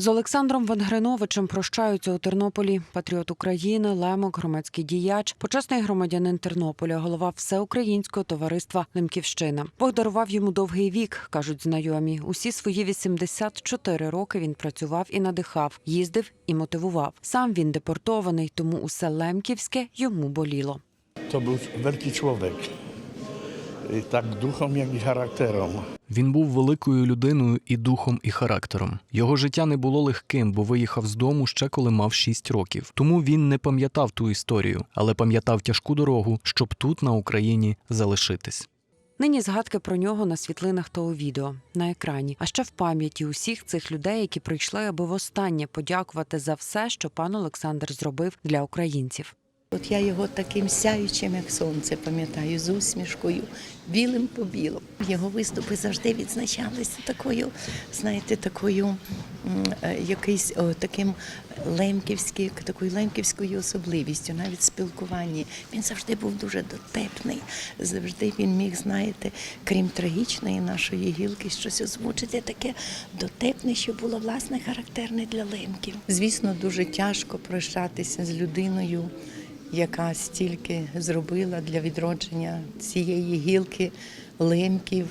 З Олександром Венгриновичем прощаються у Тернополі. Патріот України, Лемок, громадський діяч, почесний громадянин Тернополя, голова всеукраїнського товариства Лемківщина. Бог дарував йому довгий вік, кажуть знайомі. Усі свої 84 роки він працював і надихав, їздив і мотивував. Сам він депортований, тому усе лемківське йому боліло. To był wielki człowiek. I tak duchom, jak i charakterem. Він був великою людиною і духом, і характером. Його життя не було легким, бо виїхав з дому ще коли мав 6 років. Тому він не пам'ятав ту історію, але пам'ятав тяжку дорогу, щоб тут, на Україні, залишитись. Нині згадки про нього на світлинах та у відео на екрані, а ще в пам'яті усіх цих людей, які прийшли, аби востаннє подякувати за все, що пан Олександр зробив для українців. От я його таким сяючим, як сонце, пам'ятаю, з усмішкою, білим по білому. Його виступи завжди відзначалися такою, знаєте, такою е, якийсь о, таким лемківським, такою лемківською особливістю, навіть в спілкуванні. Він завжди був дуже дотепний. Завжди він міг, знаєте, крім трагічної нашої гілки, щось озвучити таке дотепне, що було власне характерне для лемків. Звісно, дуже тяжко прощатися з людиною яка стільки зробила для відродження цієї гілки лемків.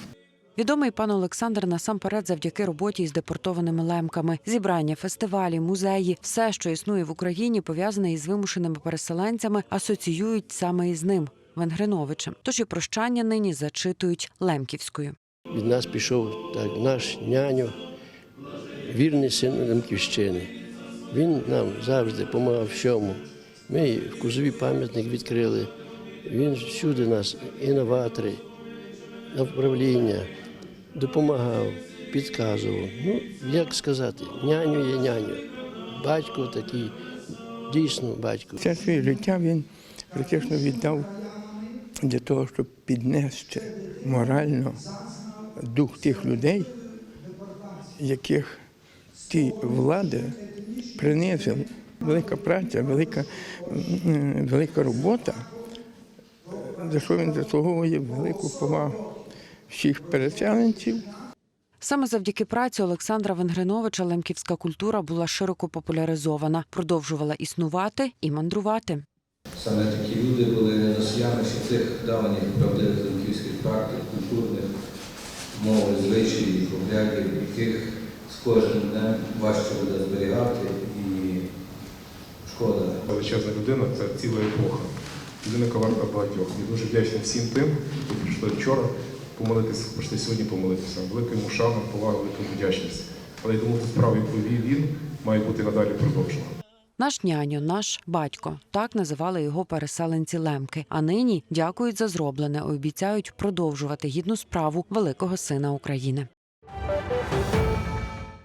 Відомий пан Олександр насамперед завдяки роботі із депортованими лемками, зібрання, фестивалі, музеї, все, що існує в Україні, пов'язане із вимушеними переселенцями, асоціюють саме із ним. Венгриновичем. Тож і прощання нині зачитують лемківською. Від нас пішов так, наш няню, вірний син Лемківщини. Він нам завжди допомагав всьому. Ми в Кузові пам'ятник відкрили. Він всюди нас інноватори, на вправління, допомагав, підказував. Ну, як сказати, няню є няню. Батько такий, дійсно батько. Все своє життя він практично віддав для того, щоб піднести морально дух тих людей, яких ті влади принизили. Велика праця, велика, велика робота, за що він заслуговує велику повагу всіх переселенців. Саме завдяки праці Олександра Венгриновича лемківська культура була широко популяризована, продовжувала існувати і мандрувати. Саме такі люди були носіями ще цих давніх правдивих лемківських практик, культурних, мови, звичаїв, обрядів, яких з кожним днем важче буде зберігати і шкода. Величезна людина це ціла епоха. Людина яка варта багатьох. І дуже вдячний всім тим, хто прийшли вчора помолитися, прийшли сьогодні помолитися. Велика йому шана, повага, велика вдячність. Але я думаю, справу, яку вів він, має бути надалі продовжена. Наш няньо, наш батько так називали його переселенці лемки. А нині дякують за зроблене, і обіцяють продовжувати гідну справу великого сина України.